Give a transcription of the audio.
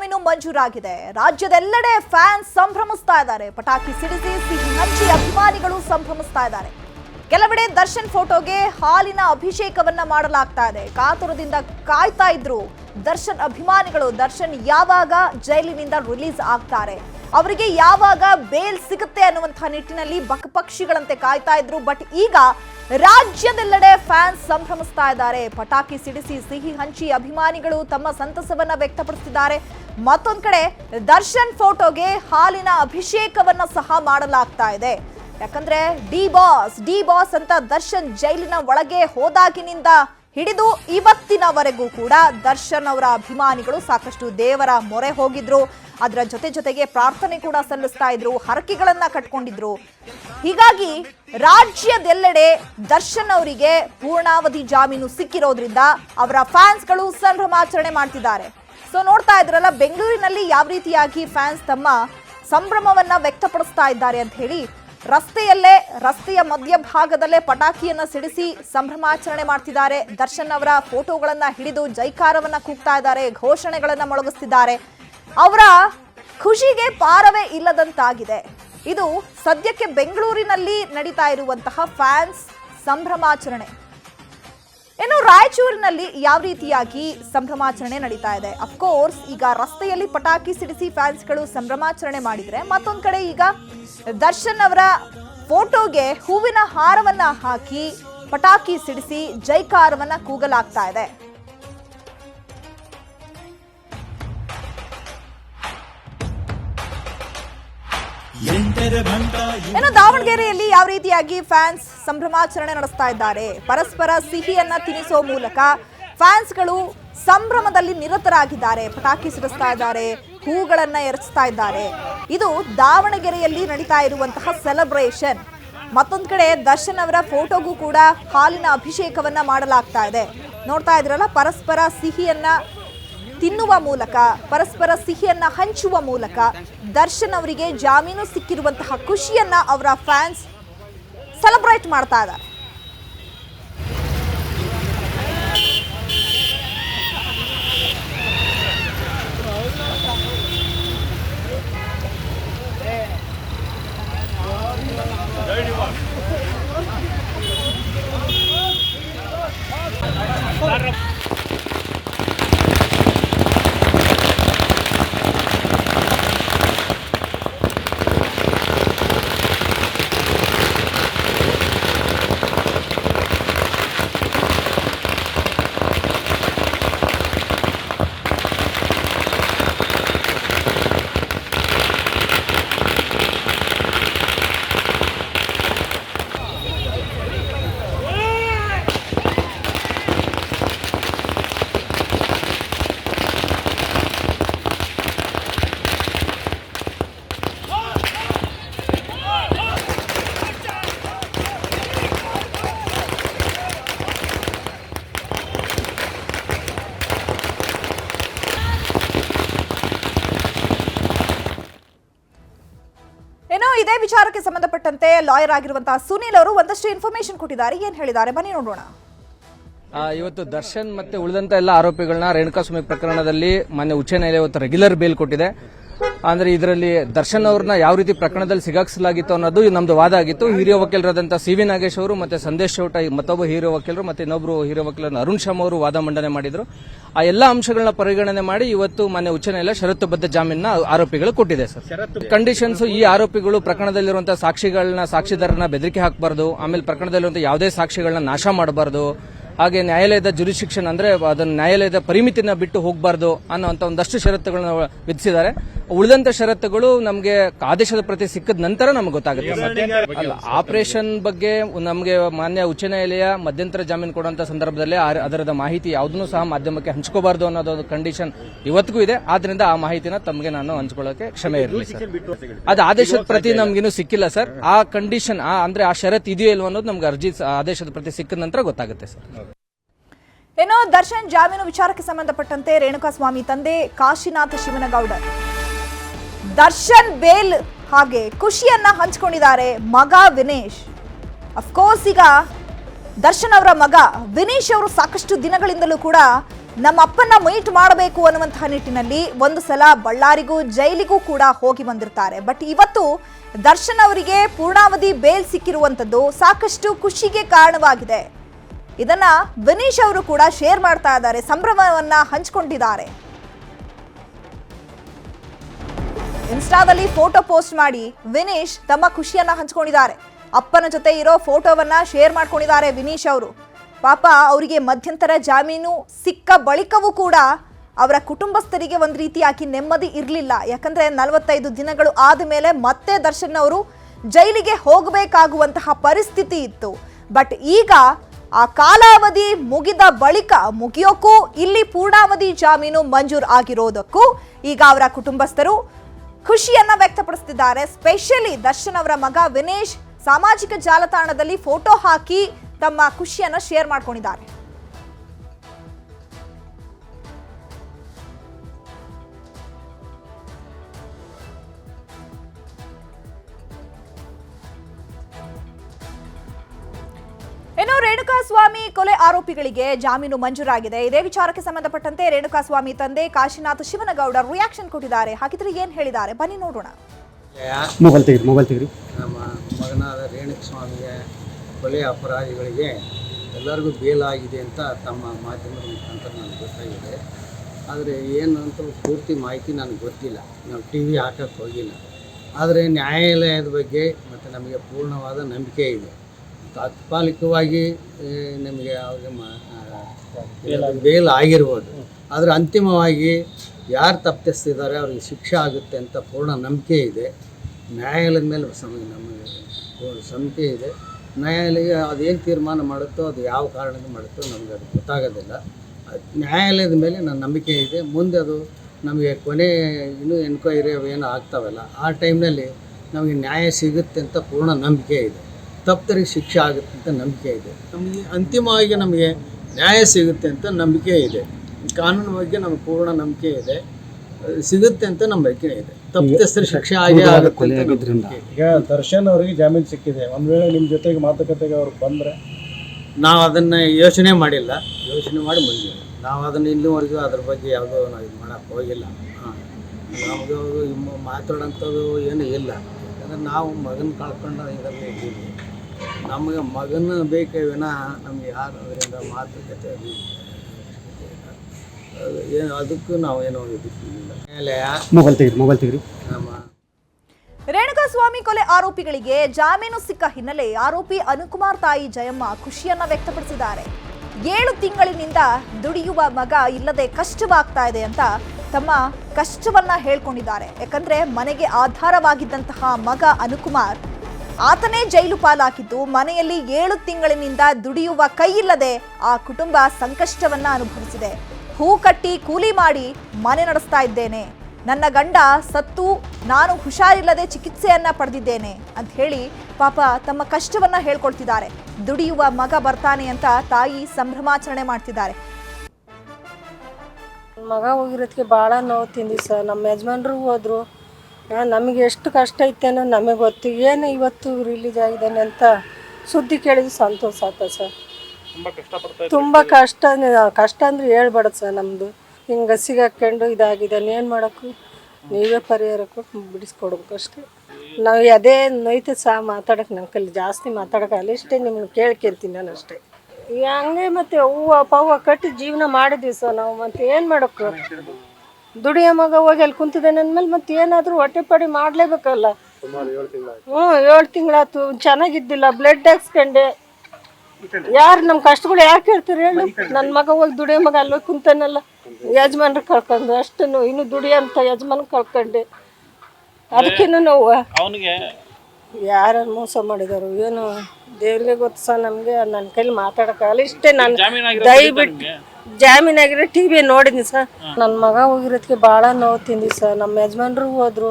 ಜಾಮೀನು ಮಂಜೂರಾಗಿದೆ. ರಾಜ್ಯದೆಲ್ಲೆಡೆ ಫ್ಯಾನ್ಸ್ ಸಂಭ್ರಮಿಸ್ತಾ ಇದ್ದಾರೆ. ಪಟಾಕಿ ಸಿಡಿಸಿ ಸಿಹಿ ಹಂಚಿ ಅಭಿಮಾನಿಗಳು ಸಂಭ್ರಮಿಸ್ತಾ ಇದ್ದಾರೆ. ಕೆಲವೆಡೆ ದರ್ಶನ್ ಫೋಟೋಗೆ ಹಾಲಿನ ಅಭಿಷೇಕವನ್ನ ಮಾಡಲಾಗ್ತಾ ಇದೆ. ಕಾತುರದಿಂದ ಕಾಯ್ತಾ ಇದ್ರು ದರ್ಶನ್ ಅಭಿಮಾನಿಗಳು. ದರ್ಶನ್ ಯಾವಾಗ ಜೈಲಿನಿಂದ ರಿಲೀಸ್ ಆಗ್ತಾರೆ? ಅವರಿಗೆ ಯಾವಾಗ ಬೇಲ್ ಸಿಗುತ್ತೆ ಅನ್ನುವಂತಹ ನಿಟ್ಟಿನಲ್ಲಿ ಬಕಪಕ್ಷಿಗಳಂತೆ ಕಾಯ್ತಾ ಇದ್ರು. ಬಟ್ ಈಗ ರಾಜ್ಯದೆಲ್ಲೆಡೆ ಫ್ಯಾನ್ಸ್ ಸಂಭ್ರಮಿಸ್ತಾ ಇದ್ದಾರೆ. ಪಟಾಕಿ ಸಿಡಿಸಿ, ಸಿಹಿ ಹಂಚಿ ಅಭಿಮಾನಿಗಳು ತಮ್ಮ ಸಂತಸವನ್ನ ವ್ಯಕ್ತಪಡಿಸಿದ್ದಾರೆ ಮತ್ತೊಂದು ಕಡೆ ದರ್ಶನ್ ಫೋಟೋಗೆ ಹಾಲಿನ ಅಭಿಷೇಕವನ್ನ ಸಹ ಮಾಡಲಾಗ್ತಾ ಇದೆ. ಯಾಕಂದ್ರೆ ಡಿ ಬಾಸ್ ಡಿ ಬಾಸ್ ಅಂತ ದರ್ಶನ್ ಜೈಲಿನ ಒಳಗೆ ಹೋದಾಗಿನಿಂದ ಹಿಡಿದು ಇವತ್ತಿನವರೆಗೂ ಕೂಡ ದರ್ಶನ್ ಅವರ ಅಭಿಮಾನಿಗಳು ಸಾಕಷ್ಟು ದೇವರ ಮೊರೆ ಹೋಗಿದ್ರು. ಅದರ ಜೊತೆ ಜೊತೆಗೆ ಪ್ರಾರ್ಥನೆ ಕೂಡ ಸಲ್ಲಿಸ್ತಾ ಇದ್ರು, ಹರಕೆಗಳನ್ನ ಕಟ್ಕೊಂಡಿದ್ರು. ಹೀಗಾಗಿ ರಾಜ್ಯದೆಲ್ಲೆಡೆ ದರ್ಶನ್ ಅವರಿಗೆ ಪೂರ್ಣಾವಧಿ ಜಾಮೀನು ಸಿಕ್ಕಿರೋದ್ರಿಂದ ಅವರ ಫ್ಯಾನ್ಸ್ಗಳು ಸಂಭ್ರಮಾಚರಣೆ ಮಾಡ್ತಿದ್ದಾರೆ. ಸೊ ನೋಡ್ತಾ ಇದ್ರಲ್ಲ, ಬೆಂಗಳೂರಿನಲ್ಲಿ ಯಾವ ರೀತಿಯಾಗಿ ಫ್ಯಾನ್ಸ್ ತಮ್ಮ ಸಂಭ್ರಮವನ್ನ ವ್ಯಕ್ತಪಡಿಸ್ತಾ ಇದ್ದಾರೆ ಅಂತ ಹೇಳಿ ರಸ್ತೆಯಲ್ಲೇ, ರಸ್ತೆಯ ಮಧ್ಯಭಾಗದಲ್ಲೇ ಪಟಾಕಿಯನ್ನ ಸಿಡಿಸಿ ಸಂಭ್ರಮಾಚರಣೆ ಮಾಡ್ತಿದ್ದಾರೆ. ದರ್ಶನ್ ಅವರ ಫೋಟೋಗಳನ್ನ ಹಿಡಿದು ಜೈಕಾರವನ್ನ ಕೂಗ್ತಾ ಇದ್ದಾರೆ, ಘೋಷಣೆಗಳನ್ನ ಮೊಳಗಿಸ್ತಿದ್ದಾರೆ. ಅವರ ಖುಷಿಗೆ ಪಾರವೇ ಇಲ್ಲದಂತಾಗಿದೆ. ಇದು ಸದ್ಯಕ್ಕೆ ಬೆಂಗಳೂರಿನಲ್ಲಿ ನಡೀತಾ ಇರುವಂತಹ ಫ್ಯಾನ್ಸ್ ಸಂಭ್ರಮಾಚರಣೆ. ಇನ್ನು ರಾಯಚೂರಿನಲ್ಲಿ ಯಾವ ರೀತಿಯಾಗಿ ಸಂಭ್ರಮಾಚರಣೆ ನಡೀತಾ ಇದೆ? ಅಫ್ಕೋರ್ಸ್ ಈಗ ರಸ್ತೆಯಲ್ಲಿ ಪಟಾಕಿ ಸಿಡಿಸಿ ಫ್ಯಾನ್ಸ್ಗಳು ಸಂಭ್ರಮಾಚರಣೆ ಮಾಡಿದ್ರೆ ಮತ್ತೊಂದು ಕಡೆ ಈಗ ದರ್ಶನ್ ಅವರ ಫೋಟೋಗೆ ಹೂವಿನ ಹಾರವನ್ನ ಹಾಕಿ ಪಟಾಕಿ ಸಿಡಿಸಿ ಜೈಕಾರವನ್ನ ಕೂಗಲಾಗ್ತಾ ಇದೆ. ಇನ್ನು ದಾವಣಗೆರೆಯಲ್ಲಿ ಯಾವ ರೀತಿಯಾಗಿ ಫ್ಯಾನ್ಸ್ ಸಂಭ್ರಮಾಚರಣೆ ನಡೆಸ್ತಾ ಇದ್ದಾರೆ? ಪರಸ್ಪರ ಸಿಹಿಯನ್ನ ತಿನ್ನಿಸೋ ಮೂಲಕ ಫ್ಯಾನ್ಸ್ಗಳು ಸಂಭ್ರಮದಲ್ಲಿ ನಿರತರಾಗಿದ್ದಾರೆ. ಪಟಾಕಿ ಸಿಡಿಸ್ತಾ ಇದ್ದಾರೆ, ಹೂಗಳನ್ನ ಎರಚ್ತಾ ಇದ್ದಾರೆ. ಇದು ದಾವಣಗೆರೆಯಲ್ಲಿ ನಡೀತಾ ಇರುವಂತಹ ಸೆಲೆಬ್ರೇಷನ್ ಮತ್ತೊಂದು ಕಡೆ ದರ್ಶನ್ ಅವರ ಫೋಟೋಗೂ ಕೂಡ ಹಾಲಿನ ಅಭಿಷೇಕವನ್ನ ಮಾಡಲಾಗ್ತಾ ಇದೆ. ನೋಡ್ತಾ ಇದ್ರಲ್ಲ, ಪರಸ್ಪರ ಸಿಹಿಯನ್ನ ತಿನ್ನುವ ಮೂಲಕ, ಪರಸ್ಪರ ಸಿಹಿಯನ್ನ ಹಂಚುವ ಮೂಲಕ ದರ್ಶನ್ ಅವರಿಗೆ ಜಾಮೀನು ಸಿಕ್ಕಿರುವಂತಹ ಖುಷಿಯನ್ನ ಅವರ ಫ್ಯಾನ್ಸ್ ಸೆಲೆಬ್ರೇಟ್ ಮಾಡ್ತಾ ಇದ್ದಾರೆ. ಏನೋ ಇದೇ ವಿಚಾರಕ್ಕೆ ಸಂಬಂಧಪಟ್ಟಂತೆ ಲಾಯರ್ ಆಗಿರುವಂತಹ ಸುನೀಲ್ ಅವರು ಒಂದಷ್ಟು ಇನ್ಫಾರ್ಮೇಶನ್ ಕೊಟ್ಟಿದ್ದಾರೆ. ಏನ್ ಹೇಳಿದ್ದಾರೆ? ಬನ್ನಿ ನೋಡೋಣ. ಇವತ್ತು ದರ್ಶನ್ ಮತ್ತೆ ಉಳಿದಂತ ಎಲ್ಲ ಆರೋಪಿಗಳನ್ನ ರೇಣುಕಾಸ್ವಾಮಿ ಪ್ರಕರಣದಲ್ಲಿ ಮಾನ್ಯ ಉಚ್ಚ ನ್ಯಾಯಾಲಯ ರೆಗ್ಯುಲರ್ ಬೇಲ್ ಕೊಟ್ಟಿದೆ. ಅಂದ್ರೆ ಇದರಲ್ಲಿ ದರ್ಶನ್ ಅವ್ರನ್ನ ಯಾವ ರೀತಿ ಪ್ರಕರಣದಲ್ಲಿ ಸಿಗಾಕ್ಸಲಾಗಿತ್ತು ಅನ್ನೋದು ನಮ್ದು ವಾದ ಆಗಿತ್ತು. ಹಿರಿಯ ವಕೀಲರಾದಂತಹ ಸಿ ವಿ ನಾಗೇಶ್ ಅವರು ಮತ್ತೆ ಸಂದೇಶ್ ಚೌಟ, ಮತ್ತೊಬ್ಬ ಹಿರಿಯ ವಕೀಲರು ಮತ್ತೆ ಇನ್ನೊಬ್ರು ಹಿರಿಯ ವಕೀಲರು ಅರುಣ್ ಶರ್ಮ ಅವರು ವಾದ ಮಂಡನೆ ಮಾಡಿದ್ರು. ಆ ಎಲ್ಲಾ ಅಂಶಗಳನ್ನ ಪರಿಗಣನೆ ಮಾಡಿ ಇವತ್ತು ಮಾನ್ಯ ಉಚ್ಚ ನ್ಯಾಯಾಲಯ ಷರತ್ತುಬದ್ಧ ಜಾಮೀನ ಆರೋಪಿಗಳು ಕೊಟ್ಟಿದೆ ಸರ್. ಕಂಡೀಷನ್ಸ್ ಈ ಆರೋಪಿಗಳು ಪ್ರಕರಣದಲ್ಲಿರುವಂತಹ ಸಾಕ್ಷಿಗಳನ್ನ, ಸಾಕ್ಷಿದಾರರನ್ನ ಬೆದರಿಕೆ ಹಾಕಬಾರ್ದು, ಆಮೇಲೆ ಪ್ರಕರಣದಲ್ಲಿರುವಂತಹ ಯಾವುದೇ ಸಾಕ್ಷಿಗಳನ್ನ ನಾಶ ಮಾಡಬಾರ್ದು ಹಾಗೆ ನ್ಯಾಯಾಲಯದ ಜುರಿಶಿಕ್ಷನ್ ಅಂದ್ರೆ ಅದನ್ನ ನ್ಯಾಯಾಲಯದ ಪರಿಮಿತಿನ ಬಿಟ್ಟು ಹೋಗಬಾರ್ದು ಅನ್ನೋಂಥ ಒಂದಷ್ಟು ಷರತ್ತುಗಳನ್ನ ವಿಧಿಸಿದ್ದಾರೆ. ಉಳಿದಂತ ಷರತ್ತುಗಳು ನಮಗೆ ಆದೇಶದ ಪ್ರತಿ ಸಿಕ್ಕಿದ ನಂತರ ನಮ್ಗೆ ಗೊತ್ತಾಗುತ್ತೆ. ಅಲ್ಲ, ಆಪರೇಷನ್ ಬಗ್ಗೆ ನಮಗೆ ಮಾನ್ಯ ಉಚ್ಚ ನ್ಯಾಯಾಲಯ ಮಧ್ಯಂತರ ಜಾಮೀನು ಕೊಡುವಂತ ಸಂದರ್ಭದಲ್ಲಿ ಅದರದ ಮಾಹಿತಿ ಯಾವುದನ್ನು ಸಹ ಮಾಧ್ಯಮಕ್ಕೆ ಹಂಚ್ಕೋಬಾರ್ದು ಅನ್ನೋದೊಂದು ಕಂಡೀಷನ್ ಇವತ್ತಿಗೂ ಇದೆ. ಆದ್ರಿಂದ ಆ ಮಾಹಿತಿನ ತಮಗೆ ನಾನು ಹಂಚ್ಕೊಳ್ಳೋಕೆ ಕ್ಷಮೆ ಇರಲಿ ಸರ್. ಅದು ಆದೇಶದ ಪ್ರತಿ ನಮ್ಗಿನ್ನೂ ಸಿಕ್ಕಿಲ್ಲ ಸರ್. ಆ ಕಂಡೀಷನ್ ಅಂದ್ರೆ ಆ ಷರತ್ ಇದೆಯೋ ಇಲ್ವೋ ಅನ್ನೋದು ನಮ್ಗೆ ಅರ್ಜಿ ಆದೇಶದ ಪ್ರತಿ ಸಿಕ್ಕಿದ ನಂತರ ಗೊತ್ತಾಗುತ್ತೆ ಸರ್. ಏನೋ ದರ್ಶನ್ ಜಾಮೀನು ವಿಚಾರಕ್ಕೆ ಸಂಬಂಧಪಟ್ಟಂತೆ ರೇಣುಕಾಸ್ವಾಮಿ ತಂದೆ ಕಾಶಿನಾಥ ಶಿವನಗೌಡರ್ ದರ್ಶನ್ ಬೇಲ್ ಹಾಗೆ ಖುಷಿಯನ್ನ ಹಂಚಿಕೊಂಡಿದ್ದಾರೆ ಮಗ ವಿನೇಶ್. ಅಫ್ಕೋರ್ಸ್ ಈಗ ದರ್ಶನ್ ಅವರ ಮಗ ವಿನೇಶ್ ಅವರು ಸಾಕಷ್ಟು ದಿನಗಳಿಂದಲೂ ಕೂಡ ನಮ್ಮ ಅಪ್ಪನ ಮೀಟ್ ಮಾಡಬೇಕು ಅನ್ನುವಂತಹ ನಿಟ್ಟಿನಲ್ಲಿ ಒಂದು ಸಲ ಬಳ್ಳಾರಿಗೂ ಜೈಲಿಗೂ ಕೂಡ ಹೋಗಿ ಬಂದಿರ್ತಾರೆ. ಬಟ್ ಇವತ್ತು ದರ್ಶನ್ ಅವರಿಗೆ ಪೂರ್ಣಾವಧಿ ಬೇಲ್ ಸಿಕ್ಕಿರುವಂಥದ್ದು ಸಾಕಷ್ಟು ಖುಷಿಗೆ ಕಾರಣವಾಗಿದೆ. ಇದನ್ನ ವಿನೀಶ್ ಅವರು ಕೂಡ ಶೇರ್ ಮಾಡ್ತಾ ಇದ್ದಾರೆ. ಸಂಭ್ರಮವನ್ನ ಹಂಚಿಕೊಂಡಿದ್ದಾರೆ. ಇನ್ಸ್ಟಾದಲ್ಲಿ ಫೋಟೋ ಪೋಸ್ಟ್ ಮಾಡಿ ವಿನೀಶ್ ತಮ್ಮ ಖುಷಿಯನ್ನ ಹಂಚ್ಕೊಂಡಿದ್ದಾರೆ. ಅಪ್ಪನ ಜೊತೆ ಇರೋ ಫೋಟೋವನ್ನ ಶೇರ್ ಮಾಡ್ಕೊಂಡಿದ್ದಾರೆ ವಿನೀಶ್ ಅವರು. ಪಾಪ ಅವರಿಗೆ ಮಧ್ಯಂತರ ಜಾಮೀನು ಸಿಕ್ಕ ಬಳಿಕವೂ ಕೂಡ ಅವರ ಕುಟುಂಬಸ್ಥರಿಗೆ ಒಂದು ರೀತಿಯಾಗಿ ನೆಮ್ಮದಿ ಇರಲಿಲ್ಲ. ಯಾಕಂದ್ರೆ ನಲವತ್ತೈದು ದಿನಗಳು ಆದ ಮೇಲೆ ಮತ್ತೆ ದರ್ಶನ್ ಅವರು ಜೈಲಿಗೆ ಹೋಗಬೇಕಾಗುವಂತಹ ಪರಿಸ್ಥಿತಿ ಇತ್ತು. ಬಟ್ ಈಗ ಆ ಕಾಲಾವಧಿ ಮುಗಿದ ಬಳಿಕ ಮುಗಿಯೋಕ್ಕೂ ಇಲ್ಲಿ ಪೂರ್ಣಾವಧಿ ಜಾಮೀನು ಮಂಜೂರು ಆಗಿರೋದಕ್ಕೂ ಈಗ ಅವರ ಕುಟುಂಬಸ್ಥರು ಖುಷಿಯನ್ನ ವ್ಯಕ್ತಪಡಿಸುತ್ತಿದ್ದಾರೆ ಸ್ಪೆಷಲಿ ದರ್ಶನ್ ಅವರ ಮಗ ವಿನೇಶ್ ಸಾಮಾಜಿಕ ಜಾಲತಾಣದಲ್ಲಿ ಫೋಟೋ ಹಾಕಿ ತಮ್ಮ ಖುಷಿಯನ್ನ ಶೇರ್ ಮಾಡ್ಕೊಂಡಿದ್ದಾರೆ. ಇನ್ನು ರೇಣುಕಾಸ್ವಾಮಿ ಕೊಲೆ ಆರೋಪಿಗಳಿಗೆ ಜಾಮೀನು ಮಂಜೂರಾಗಿದೆ. ಇದೇ ವಿಚಾರಕ್ಕೆ ಸಂಬಂಧಪಟ್ಟಂತೆ ರೇಣುಕಾಸ್ವಾಮಿ ತಂದೆ ಕಾಶಿನಾಥ್ ಶಿವನಗೌಡ ರಿಯಾಕ್ಷನ್ ಕೊಟ್ಟಿದ್ದಾರೆ. ಹಾಗಿದ್ರೆ ಏನ್ ಹೇಳಿದ್ದಾರೆ? ಬನ್ನಿ ನೋಡೋಣ. ಮೊಬೈಲ್ ತೆಗ್ರಿ ಮೊಬೈಲ್ ತೆಗ್ರಿ. ನಮ್ಮ ಮಗನಾದ ರೇಣುಕ ಸ್ವಾಮಿಗೆ ಕೊಲೆ ಅಪರಾಧಿಗಳಿಗೆ ಎಲ್ಲರಿಗೂ ಬೇಲಾಗಿದೆ ಅಂತ ತಮ್ಮ ಮಾಧ್ಯಮದ ಮುಖಾಂತರ ನನಗೆ ಗೊತ್ತಾಗಿದೆ. ಆದರೆ ಏನು ಅಂತ ಪೂರ್ತಿ ಮಾಹಿತಿ ನನಗೆ ಗೊತ್ತಿಲ್ಲ. ನಾವು ಟಿ ವಿ ಹಾಕಕ್ಕೆ ಹೋಗಿಲ್ಲ. ಆದರೆ ನ್ಯಾಯಾಲಯದ ಬಗ್ಗೆ ಮತ್ತು ನಮಗೆ ಪೂರ್ಣವಾದ ನಂಬಿಕೆ ಇದೆ. ತಾತ್ಕಾಲಿಕವಾಗಿ ನಿಮಗೆ ಅವ್ರಿಗೆ ಬೇಲ್ ಆಗಿರ್ಬೋದು. ಆದರೆ ಅಂತಿಮವಾಗಿ ಯಾರು ತಪ್ಪಿಸ್ತಿದ್ದಾರೆ ಅವ್ರಿಗೆ ಶಿಕ್ಷೆ ಆಗುತ್ತೆ ಅಂತ ಪೂರ್ಣ ನಂಬಿಕೆ ಇದೆ. ನ್ಯಾಯಾಲಯದ ಮೇಲೆ ಸಮ ನಮಗೆ ನಂಬಿಕೆ ಇದೆ. ನ್ಯಾಯಾಲಯ ಅದೇನು ತೀರ್ಮಾನ ಮಾಡುತ್ತೋ ಅದು ಯಾವ ಕಾರಣಕ್ಕೆ ಮಾಡುತ್ತೋ ನಮಗೆ ಅದು ಗೊತ್ತಾಗೋದಿಲ್ಲ. ನ್ಯಾಯಾಲಯದ ಮೇಲೆ ನನ್ನ ನಂಬಿಕೆ ಇದೆ. ಮುಂದೆ ಅದು ನಮಗೆ ಕೊನೆ ಇನ್ನೂ ಎನ್ಕ್ವೈರಿ ಏನು ಆಗ್ತಾವಲ್ಲ ಆ ಟೈಮ್ನಲ್ಲಿ ನಮಗೆ ನ್ಯಾಯ ಸಿಗುತ್ತೆ ಅಂತ ಪೂರ್ಣ ನಂಬಿಕೆ ಇದೆ. ತಪ್ಪರಿಗೆ ಶಿಕ್ಷೆ ಆಗುತ್ತೆ ಅಂತ ನಂಬಿಕೆ ಇದೆ. ನಮಗೆ ಅಂತಿಮವಾಗಿ ನಮಗೆ ನ್ಯಾಯ ಸಿಗುತ್ತೆ ಅಂತ ನಂಬಿಕೆ ಇದೆ. ಕಾನೂನು ಬಗ್ಗೆ ನಮಗೆ ಪೂರ್ಣ ನಂಬಿಕೆ ಇದೆ. ಸಿಗುತ್ತೆ ಅಂತ ನಂಬಿಕೆ ಇದೆ. ತಪ್ಪಿತಸ್ಥರ ಶಿಕ್ಷೆ ಆಗೇ ಆಗುತ್ತೆ ಅಂತ ನಂಬಿಕೆ ಇದೆ. ಈಗ ದರ್ಶನ್ ಅವರಿಗೆ ಜಾಮೀನು ಸಿಕ್ಕಿದೆ. ಒಂದು ವೇಳೆ ನಿಮ್ಮ ಜೊತೆಗೆ ಮಾತುಕತೆಗೆ ಅವ್ರು ಬಂದ್ರೆ? ನಾವು ಅದನ್ನು ಯೋಚನೆ ಮಾಡಿಲ್ಲ. ಯೋಚನೆ ಮಾಡಿ ಬಂದಿಲ್ಲ ನಾವು ಅದನ್ನು ಇಲ್ಲಿವರೆಗೂ ಅದ್ರ ಬಗ್ಗೆ ಯಾವುದೋ ನಾವು ಇದು ಮಾಡೋಕ್ಕೆ ಹೋಗಿಲ್ಲ. ಹಾಂ. ನಮಗೆ ಮಾತಾಡೋಂಥದ್ದು ಏನು ಇಲ್ಲ. ಯಾಕಂದ್ರೆ ನಾವು ಮಗನ ಕಳ್ಕೊಂಡು ಇದರಲ್ಲಿ ಇದ್ದೀವಿ. ನಮಗೆ ಮಗನ ಬೇಕೇ ವಿನಃ ನಮ್ಗೆ ಯಾರು ಅದರಿಂದ ಮಾತುಕತೆ ಅದು ಏನು ಅದಕ್ಕೂ ನಾವು ಏನೋ ಮೊಬೈಲ್ ತೆಗಿರಿ ಮೊಬೈಲ್ ತೆಗಿರಿ. ನಮ್ಮ ರೇಣುಕಾಸ್ವಾಮಿ ಕೊಲೆ ಆರೋಪಿಗಳಿಗೆ ಜಾಮೀನು ಸಿಕ್ಕ ಹಿನ್ನೆಲೆ ಆರೋಪಿ ಅನುಕುಮಾರ್ ತಾಯಿ ಜಯಮ್ಮ ಖುಷಿಯನ್ನ ವ್ಯಕ್ತಪಡಿಸಿದ್ದಾರೆ. ಏಳು ತಿಂಗಳಿನಿಂದ ದುಡಿಯುವ ಮಗ ಇಲ್ಲದೆ ಕಷ್ಟವಾಗ್ತಾ ಇದೆ ಅಂತ ತಮ್ಮ ಕಷ್ಟವನ್ನ ಹೇಳ್ಕೊಂಡಿದ್ದಾರೆ. ಯಾಕಂದ್ರೆ ಮನೆಗೆ ಆಧಾರವಾಗಿದ್ದಂತಹ ಮಗ ಅನುಕುಮಾರ್ ಆತನೇ ಜೈಲು ಪಾಲಾಗಿದ್ದು ಮನೆಯಲ್ಲಿ ಏಳು ತಿಂಗಳಿನಿಂದ ದುಡಿಯುವ ಕೈಯಿಲ್ಲದೆ ಆ ಕುಟುಂಬ ಸಂಕಷ್ಟವನ್ನ ಅನುಭವಿಸಿದೆ. ಹೂ ಕಟ್ಟಿ ಕೂಲಿ ಮಾಡಿ ಮನೆ ನಡೆಸ್ತಾ ಇದ್ದೇನೆ. ನನ್ನ ಗಂಡ ಸತ್ತು, ನಾನು ಹುಷಾರಿಲ್ಲದೆ ಚಿಕಿತ್ಸೆಯನ್ನ ಪಡೆದಿದ್ದೇನೆ ಅಂತ ಹೇಳಿ ಪಾಪ ತಮ್ಮ ಕಷ್ಟವನ್ನ ಹೇಳ್ಕೊಳ್ತಿದ್ದಾರೆ ದುಡಿಯುವ ಮಗ ಬರ್ತಾನೆ ಅಂತ ತಾಯಿ ಸಂಭ್ರಮಾಚರಣೆ ಮಾಡ್ತಿದ್ದಾರೆ. ಮಗ ಹೋಗಿರೋದಕ್ಕೆ ಭಾಳ ನೋವು ತಿಂದಿ ಸರ್. ನಮ್ಮ ಯಜಮಾನ್ರು ಹೋದ್ರು. ನಮಗೆ ಎಷ್ಟು ಕಷ್ಟ ಐತೇನೋ ನಮಗೆ ಗೊತ್ತು. ಏನು ಇವತ್ತು ರಿಲೀಸ್ ಆಗಿದ್ದಾನೆ ಅಂತ ಸುದ್ದಿ ಕೇಳಿದ್ರೆ ಸಂತೋಷ ಆತ ಸರ್. ತುಂಬ ಕಷ್ಟ ಕಷ್ಟ ಅಂದ್ರೆ ಹೇಳ್ಬಾರ್ದು ಸರ್ ನಮ್ಮದು ಹಿಂಗೆ ಸಿಗಾಕೊಂಡು ಇದಾಗಿದ್ದಾನೆ. ಏನು ಮಾಡೋಕ್ಕೂ ನೀವೇ ಪರಿಹಾರ ಕೊಟ್ಟು ಬಿಡಿಸ್ಕೊಡ್ಬೇಕು ಅಷ್ಟೇ. ನಾವು ಅದೇ ನೋಯ್ತು ಸಹ ಮಾತಾಡೋಕೆ ನನ್ನ ಕೈಲಿ ಜಾಸ್ತಿ ಮಾತಾಡೋಕ್ಕಲ್ಲ ಇಷ್ಟೇ ನಿಮ್ಮನ್ನು ಕೇಳ್ಕೊಂತೀನಿ ನಾನು ಅಷ್ಟೇ. ಹಂಗೆ ಮತ್ತೆ ಹೂವು ಪವ್ವ ಕಟ್ಟಿ ಜೀವನ ಮಾಡಿದ್ವಿ ಸರ್ ನಾವು. ಮತ್ತೆ ಏನು ಮಾಡೋಕ್ಕೂ? ದುಡಿಯೋ ಮಗ ಹೋಗಿ ಅಲ್ಲಿ ಕುಂತಿದ್ದಾನೆ ಅಂದ್ಮೇಲೆ ಮತ್ತೆ ಏನಾದರೂ ಹೊಟ್ಟೆ ಪಡಿ ಮಾಡಲೇಬೇಕಲ್ಲ? ಹ್ಞೂ ಏಳು ತಿಂಗಳಾಯ್ತು. ಚೆನ್ನಾಗಿದ್ದಿಲ್ಲ ಬ್ಲಡ್ ಹಾಕ್ಸ್ಕೊಂಡೆ. ಯಾರು ನಮ್ಮ ಕಷ್ಟಗಳು ಯಾಕೆ ಹೇಳ್ತಾರೆ ಹೇಳು? ನನ್ನ ಮಗ ಹೋಗಿ ದುಡಿಯೋ ಮಗ ಅಲ್ಲಿ ಹೋಗಿ ಕುಂತಾನಲ್ಲ. ಯಜಮಾನ್ರು ಕಳ್ಕೊಂಡು ಅಷ್ಟನ್ನು ಇನ್ನು ಅಂತ ಯಜಮಾನ್ ಕಳ್ಕೊಂಡೆ. ಅದಕ್ಕಿನ್ನು ನೋವು. ಅವನಿಗೆ ಯಾರು ಮೋಸ ಮಾಡಿದಾರು ಏನು ದೇವ್ರಿಗೆ ಗೊತ್ತು ಸರ್ ನಮಗೆ? ನನ್ನ ಕೈಲಿ ಮಾತಾಡೋಕ್ಕಾಗಲ್ಲ. ಇಷ್ಟೇ ನಾನು ದಯವಿಟ್ಟು ಜಾಮೀನಾಗಿರೋ ಟಿ ವಿ ನೋಡಿದ್ನಿ ಸರ್. ನನ್ನ ಮಗ ಹೋಗಿರೋದಕ್ಕೆ ಭಾಳ ನೋವು ತಿಂದಿ ಸರ್. ನಮ್ಮ ಯಜಮಾನ್ರು ಹೋದ್ರು.